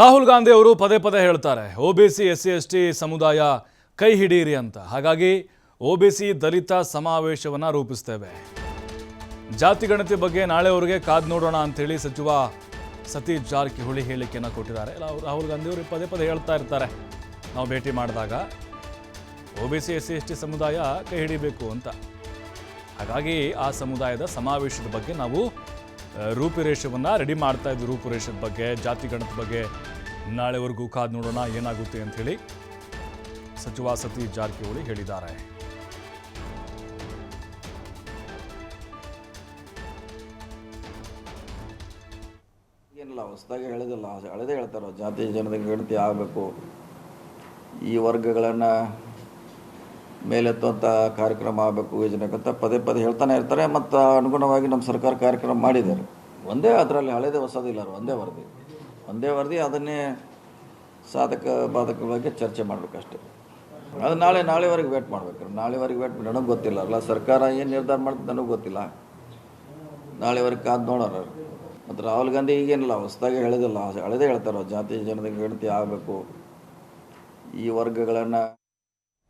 ರಾಹುಲ್ ಗಾಂಧಿ ಅವರು ಪದೇ ಪದೇ ಹೇಳ್ತಾರೆ O B C, S C, S T ಸಮುದಾಯ ಕೈ ಹಿಡೀರಿ ಅಂತ. ಹಾಗಾಗಿ ಒ ಬಿ ಸಿ ದಲಿತ ಸಮಾವೇಶವನ್ನು ರೂಪಿಸ್ತೇವೆ. ಜಾತಿ ಗಣತಿ ಬಗ್ಗೆ ನಾಳೆವರೆಗೆ ಕಾದ್ ನೋಡೋಣ ಅಂತೇಳಿ ಸಚಿವ ಸತೀಶ್ ಜಾರಕಿಹೊಳಿ ಹೇಳಿಕೆಯನ್ನು ಕೊಟ್ಟಿದ್ದಾರೆ. ರಾಹುಲ್ ಗಾಂಧಿ ಅವರು ಪದೇ ಪದೇ ಹೇಳ್ತಾ ಇರ್ತಾರೆ. ನಾವು ಭೇಟಿ ಮಾಡಿದಾಗ O B C, S C, S T ಸಮುದಾಯ ಕೈ ಹಿಡಿಬೇಕು ಅಂತ. ಹಾಗಾಗಿ ಆ ಸಮುದಾಯದ ಸಮಾವೇಶದ ಬಗ್ಗೆ ನಾವು ರೂಪುರೇಷವನ್ನು ರೆಡಿ ಮಾಡ್ತಾ ಇದ್ವಿ ರೂಪುರೇಷದ ಬಗ್ಗೆ, ಜಾತಿ ಗಣತ ಬಗ್ಗೆ ನಾಳೆವರೆಗೂ ಕಾದ್ ನೋಡೋಣ, ಏನಾಗುತ್ತೆ ಅಂತ ಹೇಳಿ ಸಚಿವ ಸತೀಶ್ ಜಾರಕಿಹೊಳಿ ಹೇಳಿದ್ದಾರೆ. ಏನಿಲ್ಲ ಹೊಸದಾಗಿ ಹೇಳೋದಿಲ್ಲ ಹಳೆದೇ ಹೇಳ್ತಾರೋ, ಜಾತಿ ಜನತೆ ಗಣತಿ ಆಗಬೇಕು. ಈ ವರ್ಗಗಳನ್ನು ಮೇಲೆತ್ತುವಂಥ ಕಾರ್ಯಕ್ರಮ ಆಗಬೇಕು ಯೋಜನೆಗಂತ ಪದೇ ಪದೇ ಹೇಳ್ತಾನೆ ಇರ್ತಾರೆ. ಮತ್ತು ಅನುಗುಣವಾಗಿ ನಮ್ಮ ಸರ್ಕಾರ ಕಾರ್ಯಕ್ರಮ ಮಾಡಿದ್ದಾರೆ ಒಂದೇ ಅದರಲ್ಲಿ ಹಳೆದೇ ಹೊಸದಿಲ್ಲ ಒಂದೇ ವರದಿ. ಒಂದೇ ವರದಿ, ಅದನ್ನೇ ಸಾಧಕ ಬಾಧಕ ಬಗ್ಗೆ ಚರ್ಚೆ ಮಾಡಬೇಕಷ್ಟೆ. ಅದು ನಾಳೆ, ನಾಳೆವರೆಗೆ ವೇಟ್ ಮಾಡ್ಬೇಕು. ನಾಳೆವರೆಗೆ ವೇಟ್ ನನಗೆ ಗೊತ್ತಿಲ್ಲ. ಅಲ್ಲ, ಸರ್ಕಾರ ಏನು ನಿರ್ಧಾರ ಮಾಡ್ತದೆ ನನಗೆ ಗೊತ್ತಿಲ್ಲ. ನಾಳೆವರೆಗೆ ಕಾದು ನೋಡೋಣ ಮತ್ತು ರಾಹುಲ್ ಗಾಂಧಿ ಈಗೇನಿಲ್ಲ, ಹೊಸದಾಗಿ ಹೇಳಿದಿಲ್ಲ, ಹಳೆದೇ ಹೇಳ್ತಾರೋ, ಜಾತಿ, ಜನತೆಗೆ ಗಣತಿ ಆಗಬೇಕು. ಈ ವರ್ಗಗಳನ್ನು